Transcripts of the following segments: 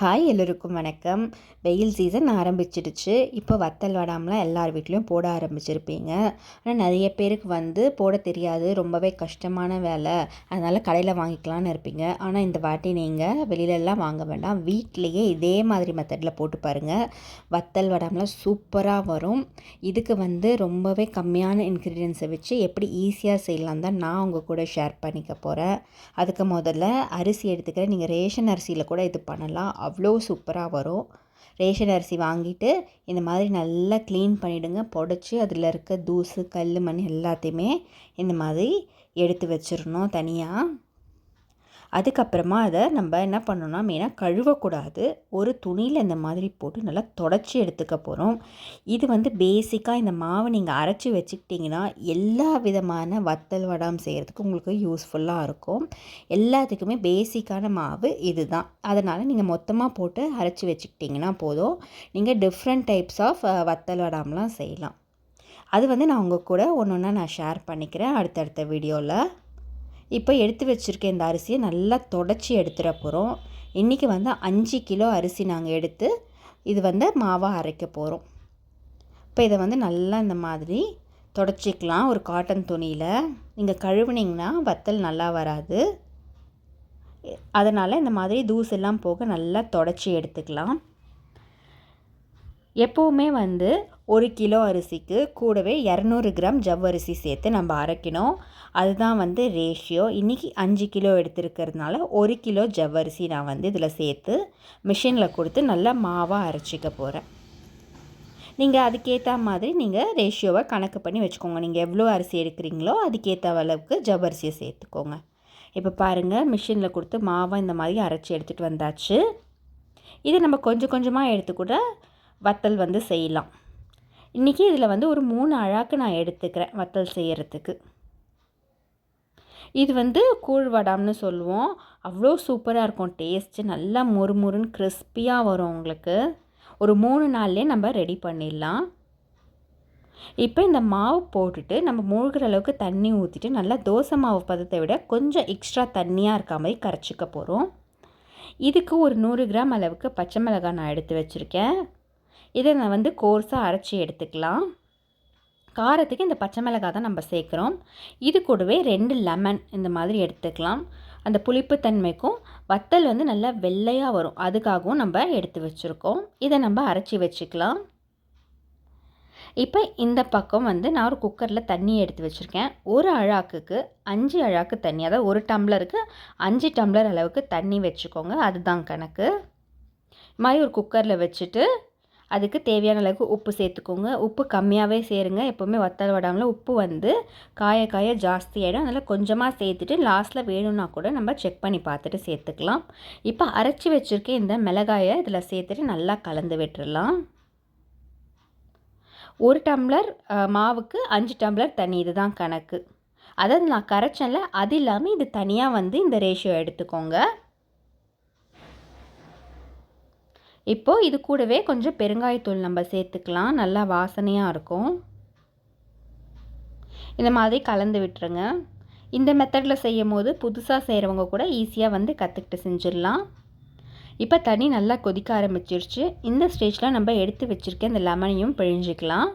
Hi எல்லோருக்கும் வணக்கம். வெயில் சீசன் ஆரம்பிச்சிடுச்சு. இப்போ வத்தல் வடாம்லாம் எல்லார் வீட்லேயும் போட ஆரம்பிச்சிருப்பீங்க. ஆனால் நிறைய பேருக்கு வந்து போட தெரியாது. ரொம்பவே கஷ்டமான வேலை. அதனால் கடையில் வாங்கிக்கலான்னு இருப்பீங்க. ஆனால் இந்த வாட்டி நீங்கள் வெளியிலலாம் வாங்க வேண்டாம். வீட்லேயே இதே மாதிரி மெத்தடில் போட்டு பாருங்கள் வத்தல் வடாம்லாம் சூப்பராக வரும். இதுக்கு வந்து ரொம்பவே கம்மியான இன்க்ரீடியன்ஸை வச்சு எப்படி ஈஸியாக செய்யலாம் தான் நான் உங்கள் கூட ஷேர் பண்ணிக்க போகிறேன் அதுக்கு முதல்ல அரிசி எடுத்துக்கிறேன். நீங்கள் ரேஷன் அரிசியில் கூட இது பண்ணலாம். அவ்வளோ சூப்பராக வரும். ரேஷன் அரிசி வாங்கிட்டு இந்த மாதிரி நல்லா க்ளீன் பண்ணிவிடுங்க புடச்சி அதில் இருக்க தூசு கல் மண் எல்லாத்தையுமே இந்த மாதிரி எடுத்து வச்சிடணும் தனியாக அதுக்கப்புறமா அதை நம்ம என்ன பண்ணணும்னா மெயினாக கழுவக்கூடாது. ஒரு துணியில் இந்த மாதிரி போட்டு நல்லா தொடச்சி எடுத்துக்க போகிறோம் இது வந்து பேசிக்காக இந்த மாவை நீங்கள் அரைச்சி வச்சுக்கிட்டிங்கன்னா எல்லா விதமான வத்தல் வடாம் செய்கிறதுக்கு உங்களுக்கு யூஸ்ஃபுல்லாக இருக்கும். எல்லாத்துக்குமே பேசிக்கான மாவு இது தான் அதனால் நீங்கள் மொத்தமாக போட்டு அரைச்சி வச்சுக்கிட்டிங்கன்னா போதும். நீங்கள் டிஃப்ரெண்ட் டைப்ஸ் ஆஃப் வத்தல் வடாம்லாம் செய்யலாம். அது வந்து நான் உங்கள் கூட ஒன்று ஒன்றா நான் ஷேர் பண்ணிக்கிறேன். அடுத்தடுத்த வீடியோவில் இப்போ எடுத்து வச்சுருக்க இந்த அரிசியை நல்லா தொடச்சி எடுத்துகிற போகிறோம் இன்றைக்கி வந்து அஞ்சு கிலோ அரிசி நாங்கள் எடுத்து இது வந்து மாவாக அரைக்க போகிறோம் இப்போ இதை வந்து நல்லா இந்த மாதிரி தொடச்சிக்கலாம். ஒரு காட்டன் துணியில். நீங்கள் கழுவுனிங்கன்னா வத்தல் நல்லா வராது. அதனால் இந்த மாதிரி தூசெல்லாம் போக நல்லா தொடச்சி எடுத்துக்கலாம். எப்போவுமே வந்து ஒரு கிலோ அரிசிக்கு கூடவே இரநூறு கிராம் ஜவ்வரிசி சேர்த்து நம்ம அரைக்கணும். அதுதான் வந்து ரேஷியோ இன்றைக்கி அஞ்சு கிலோ எடுத்துருக்கிறதுனால ஒரு கிலோ ஜவ்வரிசி நான் வந்து இதில் சேர்த்து மிஷினில் கொடுத்து நல்லா மாவாக அரைச்சிக்க போகிறேன் நீங்கள் அதுக்கேற்ற மாதிரி நீங்கள் ரேஷியோவை கணக்கு பண்ணி வச்சுக்கோங்க. நீங்கள் எவ்வளோ அரிசி எடுக்கிறீங்களோ அதுக்கேற்ற அளவுக்கு ஜவ்வரிசியை சேர்த்துக்கோங்க. இப்போ பாருங்கள் மிஷினில் கொடுத்து மாவாக இந்த மாதிரி அரைச்சி எடுத்துகிட்டு வந்தாச்சு. இதை நம்ம கொஞ்சம் கொஞ்சமாக எடுத்துக்கூட வத்தல் வந்து செய்யலாம். இன்றைக்கி இதில் வந்து ஒரு மூணு அழாக்கு நான் எடுத்துக்கிறேன் வத்தல் செய்கிறதுக்கு இது வந்து கூழ் வடாம்னு சொல்லுவோம். அவ்வளோ சூப்பராக இருக்கும். டேஸ்ட்டு நல்லா முறுமுறுன்னு கிறிஸ்பியாக வரும் உங்களுக்கு. ஒரு மூணு நாள்லேயே நம்ம ரெடி பண்ணிடலாம். இப்போ இந்த மாவு போட்டுட்டு நம்ம மூழ்கிற அளவுக்கு தண்ணி ஊற்றிட்டு நல்லா தோசை மாவு பதத்தை விட கொஞ்சம் எக்ஸ்ட்ரா தண்ணியாக இருக்க மாதிரி கரைச்சிக்க போகிறோம் இதுக்கு ஒரு நூறு கிராம் அளவுக்கு பச்சை மிளகாய் நான் எடுத்து வச்சுருக்கேன். இதை நான் வந்து கோர்ஸாக அரைச்சி எடுத்துக்கலாம். காரத்துக்கு இந்த பச்சை மிளகாய் தான் நம்ம சேர்க்குறோம். இது கூடவே ரெண்டு லெமன் இந்த மாதிரி எடுத்துக்கலாம். அந்த புளிப்புத்தன்மைக்கும் வத்தல் வந்து நல்லா வெள்ளையாக வரும். அதுக்காகவும் நம்ம எடுத்து வச்சுருக்கோம். இதை நம்ம அரைச்சி வச்சுக்கலாம். இப்போ இந்த பக்கம் வந்து நான் ஒரு குக்கரில் தண்ணி எடுத்து வச்சுருக்கேன். ஒரு அழாக்குக்கு அஞ்சு அழாக்கு தண்ணி அதாவது ஒரு டம்ளருக்கு அஞ்சு டம்ளர் அளவுக்கு தண்ணி வச்சுக்கோங்க. அதுதான் கணக்கு. மாதிரி ஒரு குக்கரில் வச்சுட்டு அதுக்கு தேவையான அளவுக்கு உப்பு சேர்த்துக்கோங்க. உப்பு கம்மியாகவே சேருங்க. எப்போவுமே வத்தல் வடாமல் உப்பு வந்து காய காய ஜாஸ்தி ஆகிடும் அதனால் கொஞ்சமாக சேர்த்துட்டு லாஸ்ட்டில் வேணும்னா கூட நம்ம செக் பண்ணி பார்த்துட்டு சேர்த்துக்கலாம். இப்போ அரைச்சி வச்சுருக்க இந்த மிளகாயை இதில் சேர்த்துட்டு நல்லா கலந்து விட்டுடலாம் ஒரு டம்ளர் மாவுக்கு அஞ்சு டம்ளர் தண்ணி. இதுதான் கணக்கு. அதாவது நான் கரைச்சேன்ல. அது இல்லாமல் இது தனியாக வந்து இந்த ரேஷியோ எடுத்துக்கோங்க. இப்போது இது கூடவே கொஞ்சம் பெருங்காயத்தூள் நம்ம சேர்த்துக்கலாம். நல்லா வாசனையாக இருக்கும். இந்த மாதிரி கலந்து விட்டுருங்க. இந்த மெத்தடில் செய்யும் போது புதுசாக செய்கிறவங்க கூட ஈஸியாக வந்து கற்றுக்கிட்டு செஞ்சிடலாம். இப்போ தண்ணி நல்லா கொதிக்க ஆரம்பிச்சிருச்சு. இந்த ஸ்டேஜில் நம்ம எடுத்து வச்சுருக்க இந்த லெமனையும் பிழிஞ்சிக்கலாம்.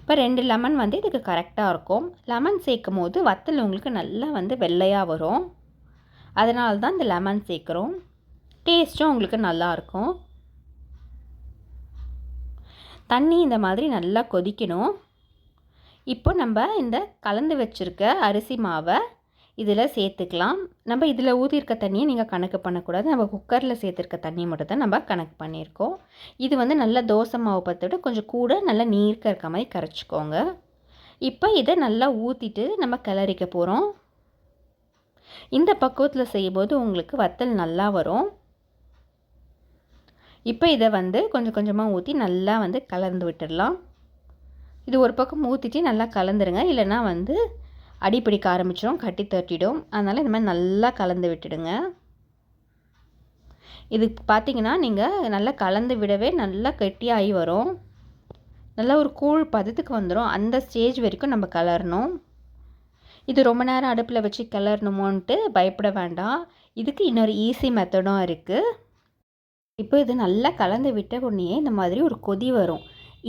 இப்போ ரெண்டு லெமன் வந்து இதுக்கு கரெக்டாக இருக்கும். லெமன் சேர்க்கும் போது வத்தல் உங்களுக்கு நல்லா வந்து வெள்ளையாக வரும். அதனால தான் இந்த லெமன் சேர்க்குறோம். டேஸ்ட்டும் உங்களுக்கு நல்லாயிருக்கும். தண்ணி இந்த மாதிரி நல்லா கொதிக்கணும். இப்போ நம்ம இந்த கலந்து வச்சுருக்க அரிசி மாவை இதில் சேர்த்துக்கலாம். நம்ம இதில் ஊற்றிருக்க தண்ணியை நீங்கள் கணக்கு பண்ணக்கூடாது. நம்ம குக்கரில் சேர்த்துருக்க தண்ணி மட்டும் தான் நம்ம கணக்கு பண்ணியிருக்கோம். இது வந்து நல்லா தோசை மாவு பற்ற கொஞ்சம் கூட நல்லா நீர்க்க இருக்க மாதிரி கரைச்சிக்கோங்க. இப்போ இதை நல்லா ஊற்றிட்டு நம்ம கிளறிக்க போகிறோம். இந்த பக்குவத்தில் செய்யும்போது உங்களுக்கு வத்தல் நல்லா வரும். இப்போ இதை வந்து கொஞ்சம் கொஞ்சமாக ஊற்றி நல்லா வந்து கலந்து விட்டுடலாம். இது ஒரு பக்கம் ஊற்றிட்டு நல்லா கலந்துருங்க. இல்லைன்னா வந்து அடிப்பிடிக்க ஆரம்பிச்சிடும் கட்டி தட்டிடும். அதனால் இந்த மாதிரி நல்லா கலந்து விட்டுடுங்க. இது பார்த்திங்கன்னா நீங்கள் நல்லா கலந்து விடவே நல்லா கெட்டியாகி வரும். நல்லா ஒரு கூழ் பதத்துக்கு வந்துடும் அந்த ஸ்டேஜ் வரைக்கும் நம்ம கலரணும். இது ரொம்ப நேரம் அடுப்பில் வச்சு கிளறணுமோன்ட்டு பயப்பட வேண்டாம். இதுக்கு இன்னொரு ஈஸி மெத்தடும் இருக்குது இப்போ இது நல்லா கலந்து விட்ட உடனே இந்த மாதிரி ஒரு கொதி வரும்.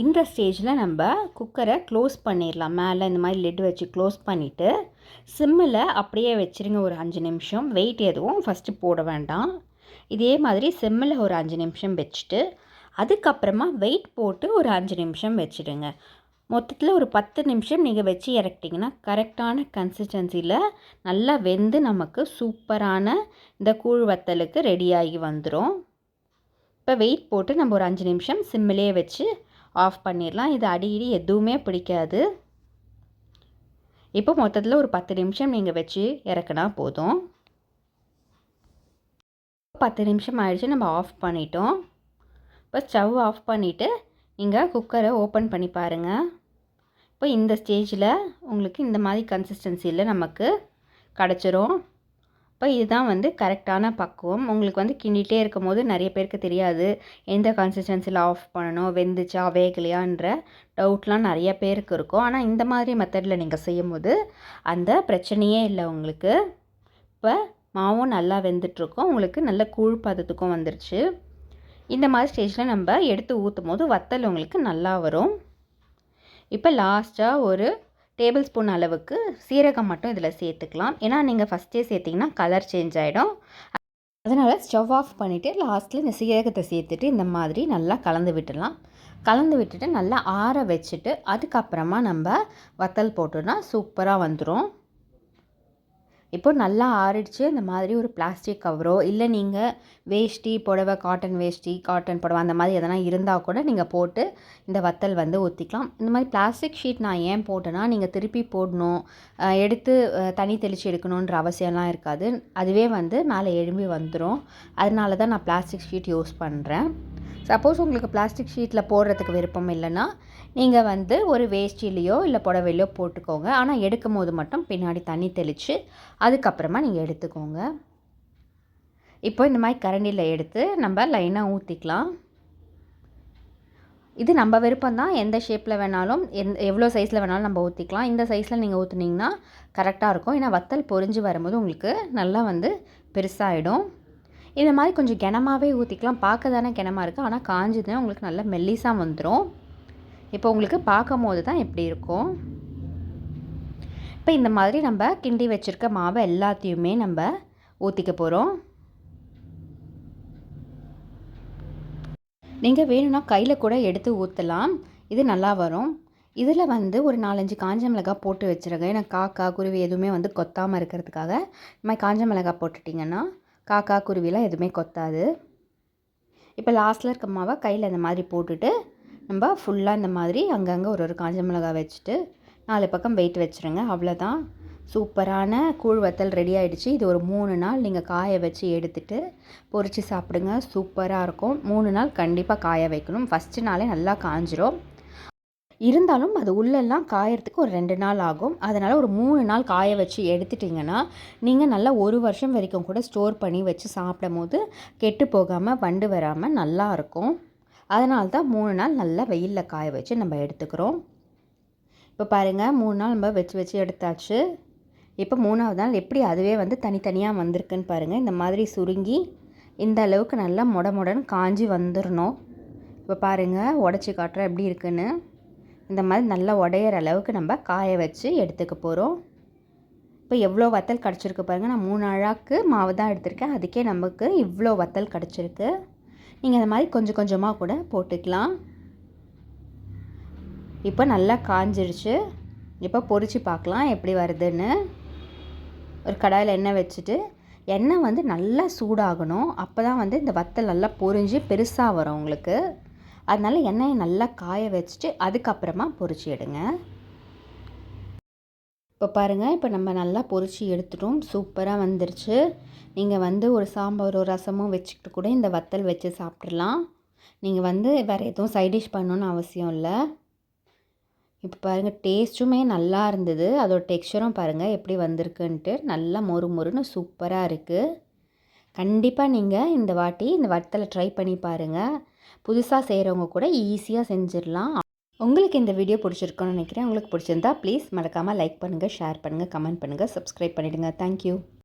இந்த ஸ்டேஜில் நம்ம குக்கரை க்ளோஸ் பண்ணிடலாம். மேலே இந்த மாதிரி லெட் வச்சு க்ளோஸ் பண்ணிவிட்டு சிம்மில் அப்படியே வச்சுருங்க ஒரு அஞ்சு நிமிஷம். வெயிட் எதுவும் ஃபஸ்ட்டு போட வேண்டாம். இதே மாதிரி சிம்மில் ஒரு அஞ்சு நிமிஷம் வச்சுட்டு அதுக்கப்புறமா வெயிட் போட்டு ஒரு அஞ்சு நிமிஷம் வச்சுடுங்க. மொத்தத்தில் ஒரு பத்து நிமிஷம் நீங்கள் வச்சு இறக்கிட்டிங்கன்னா கரெக்டான கன்சிஸ்டன்சியில் நல்லா வெந்து நமக்கு சூப்பரான இந்த கூழ் வத்தலுக்கு ரெடியாகி வந்துடும் இப்போ வெயிட் போட்டு நம்ம ஒரு அஞ்சு நிமிஷம் சிம்மிலே வச்சு ஆஃப் பண்ணிடலாம். இது அடிக்கடி எதுவுமே பிடிக்காது. இப்போ மொத்தத்தில் ஒரு பத்து நிமிஷம் நீங்கள் வச்சு இறக்குனா போதும். பத்து நிமிஷம் ஆயிடுச்சு நம்ம ஆஃப் பண்ணிட்டோம். இப்போ ஸ்டவ் ஆஃப் பண்ணிவிட்டு நீங்கள் குக்கரை ஓப்பன் பண்ணி பாருங்கள் இப்போ இந்த ஸ்டேஜில் உங்களுக்கு இந்த மாதிரி கன்சிஸ்டன்சியில் நமக்கு கிடச்சிரும். இப்போ இதுதான் வந்து கரெக்டான பக்குவம். உங்களுக்கு வந்து கிண்டிகிட்டே இருக்கும் போது நிறைய பேருக்கு தெரியாது. எந்த கன்சிஸ்டன்சியில் ஆஃப் பண்ணணும் வெந்துச்சா வேகலையான்ற டவுட்லாம் நிறைய பேருக்கு இருக்கும். ஆனால் இந்த மாதிரி மெத்தடில் நீங்கள் செய்யும்போது அந்த பிரச்சனையே இல்லை உங்களுக்கு. இப்போ மாவும் நல்லா வெந்துட்டுருக்கும். உங்களுக்கு நல்ல கூழ் பதத்துக்கும் வந்துருச்சு. இந்த மாதிரி ஸ்டேஜில் நம்ம எடுத்து ஊற்றும் போது வத்தல் உங்களுக்கு நல்லா வரும். இப்போ லாஸ்ட்டாக ஒரு டேபிள் ஸ்பூன் அளவுக்கு சீரகம் மட்டும் இதில் சேர்த்துக்கலாம். ஏன்னா நீங்கள் ஃபஸ்ட்டே சேர்த்திங்கன்னா கலர் சேஞ்ச் ஆகிடும் அதனால் ஸ்டவ் ஆஃப் பண்ணிவிட்டு லாஸ்ட்டில் இந்த சீரகத்தை சேர்த்துட்டு இந்த மாதிரி நல்லா கலந்து விட்டுடலாம். கலந்து விட்டுட்டு நல்லா ஆற வச்சுட்டு அதுக்கப்புறமா நம்ம வத்தல் போட்டோன்னா சூப்பராக வந்துடும் இப்போ நல்லா ஆறிடுச்சு. இந்த மாதிரி ஒரு பிளாஸ்டிக் கவரோ இல்லை நீங்கள் வேஷ்டி புடவை காட்டன் வேஷ்டி காட்டன் புடவை அந்த மாதிரி எதனா இருந்தால் கூட நீங்கள் போட்டு இந்த வத்தல் வந்து ஊற்றிக்கலாம் இந்த மாதிரி பிளாஸ்டிக் ஷீட் நான் ஏன் போட்டேன்னா நீங்கள் திருப்பி போடணும். எடுத்து தனி தெளித்து எடுக்கணுன்ற அவசியம்லாம் இருக்காது. அதுவே வந்து மேலே எழும்பி வந்துடும் அதனால தான் நான் பிளாஸ்டிக் ஷீட் யூஸ் பண்ணுறேன் சப்போஸ் உங்களுக்கு பிளாஸ்டிக் ஷீட்டில் போடுறதுக்கு விருப்பம் இல்லைன்னா நீங்கள் வந்து ஒரு வேஷ்டிலேயோ இல்லை புடவையிலையோ போட்டுக்கோங்க. ஆனால் எடுக்கும் போது மட்டும் பின்னாடி தண்ணி தெளித்து அதுக்கப்புறமா நீங்கள் எடுத்துக்கோங்க. இப்போ இந்த மாதிரி கரண்டியில் எடுத்து நம்ம லைனாக ஊற்றிக்கலாம் இது நம்ம விருப்பம் தான். எந்த ஷேப்பில் வேணாலும் எந் எவ்வளோ சைஸில் வேணாலும் நம்ம ஊற்றிக்கலாம் இந்த சைஸில் நீங்கள் ஊற்றுனீங்கன்னா கரெக்டாக இருக்கும். ஏன்னா வத்தல் பொறிஞ்சு வரும்போது உங்களுக்கு நல்லா வந்து பெருசாகிடும் இந்த மாதிரி கொஞ்சம் கிணமாகவே ஊற்றிக்கலாம் பார்க்க தானே கிணமா இருக்குது ஆனால் காஞ்சதுன்னா உங்களுக்கு நல்லா மெல்லிசாக வந்துடும் இப்போ உங்களுக்கு பார்க்கும் போது தான் எப்படி இருக்கும்? இப்போ இந்த மாதிரி நம்ம கிண்டி வச்சுருக்க மாவை எல்லாத்தையுமே நம்ம ஊற்றிக்க போகிறோம் நீங்கள் வேணும்னா கையில் கூட எடுத்து ஊற்றலாம் இது நல்லா வரும். இதில் வந்து ஒரு நாலஞ்சு காஞ்ச மிளகாய் போட்டு வச்சுருக்கேன் ஏன்னா காக்கா குருவி எதுவுமே வந்து கொத்தாமல் இருக்கிறதுக்காக. இந்த மாதிரி காஞ்ச மிளகாய் போட்டுட்டிங்கன்னா காக்கா குருவிலாம் எதுவுமே கொத்தாது. இப்போ லாஸ்ட்டில் இருக்க மாவை கையில் இந்த மாதிரி போட்டுட்டு நம்ம ஃபுல்லாக இந்த மாதிரி அங்கங்கே ஒரு ஒரு காஞ்ச மிளகாய் வச்சுட்டு நாலு பக்கம் வெயிட் வச்சுருங்க. அவ்வளோதான் சூப்பரான கூழ் வத்தல் ரெடி ஆகிடுச்சு இது ஒரு மூணு நாள் நீங்கள் காய வச்சு எடுத்துகிட்டு பொறிச்சு சாப்பிடுங்க. சூப்பராக இருக்கும். மூணு நாள் கண்டிப்பாக காய வைக்கணும். ஃபஸ்ட்டு நாளே நல்லா காஞ்சிரும். இருந்தாலும் அது உள்ளெல்லாம் காயறதுக்கு ஒரு ரெண்டு நாள் ஆகும். அதனால் ஒரு மூணு நாள் காய வச்சு எடுத்துட்டிங்கன்னா நீங்கள் நல்லா ஒரு வருஷம் வரைக்கும் கூட ஸ்டோர் பண்ணி வச்சு சாப்பிடும் போது கெட்டு போகாமல் வண்டு வராமல் நல்லாயிருக்கும் அதனால தான் மூணு நாள் நல்லா வெயிலில் காய வச்சு நம்ம எடுத்துக்கிறோம். இப்போ பாருங்கள் மூணு நாள் நம்ம வச்சு வச்சு எடுத்தாச்சு. இப்போ மூணாவது நாள் எப்படி அதுவே வந்து தனித்தனியாக வந்திருக்குன்னு பாருங்கள் இந்த மாதிரி சுருங்கி இந்த அளவுக்கு நல்லா மொட மொடன்னு காஞ்சி வந்துடணும் இப்போ பாருங்கள் உடச்சி காட்டுற எப்படி இருக்குன்னு. இந்த மாதிரி நல்லா உடையிற அளவுக்கு நம்ம காய வச்சு எடுத்துக்க போகிறோம் இப்போ எவ்வளோ வத்தல் கிடச்சிருக்கு பாருங்கள் நான் மூணு அழாக்கு மாவு தான் எடுத்திருக்கேன். அதுக்கே நமக்கு இவ்வளோ வத்தல் கிடச்சிருக்கு. நீங்கள் அந்த மாதிரி கொஞ்சம் கொஞ்சமாக கூட போட்டுக்கலாம். இப்போ நல்லா காஞ்சிருச்சு. இப்போ பொறிச்சு பார்க்கலாம் எப்படி வருதுன்னு. ஒரு கடாயில் எண்ணெய் வச்சுட்டு எண்ணெய் வந்து நல்லா சூடாகணும். அப்போ தான் வந்து இந்த வத்தல் நல்லா பொரிஞ்சு பெருசாக வரும் உங்களுக்கு. அதனால் எண்ணெயை நல்லா காய வச்சுட்டு அதுக்கப்புறமா பொறிச்சு எடுங்க. இப்போ பாருங்கள் இப்போ நம்ம நல்லா பொறிச்சு எடுத்துட்டோம். சூப்பராக வந்துருச்சு. நீங்கள் வந்து ஒரு சாம்பாரோ ரசமோ வச்சுக்கிட்டு கூட இந்த வத்தல் வச்சு சாப்பிட்றலாம் நீங்கள் வந்து வேறு எதுவும் சைடிஷ் பண்ணணுன்னு அவசியம் இல்லை. இப்போ பாருங்கள் டேஸ்ட்டுமே நல்லா இருந்தது. அதோட டெக்ஸ்சரும் பாருங்கள் எப்படி வந்திருக்குன்ட்டு. நல்லா மொறு மொறுன்னு சூப்பராக இருக்குது கண்டிப்பாக நீங்கள் இந்த வாட்டி இந்த வத்தலை ட்ரை பண்ணி பாருங்கள் புதுசாக செய்கிறவங்க கூட ஈஸியாக செஞ்சிடலாம். உங்களுக்கு இந்த வீடியோ பிடிச்சிருக்கோன்னு நினைக்கிறேன். உங்களுக்கு பிடிச்சிருந்தா ப்ளீஸ் மறக்காமல் லைக் பண்ணுங்கள் ஷேர் பண்ணுங்கள் கமெண்ட் பண்ணுங்கள் சப்ஸ்கிரைப் பண்ணிவிடுங்க தேங்க்யூ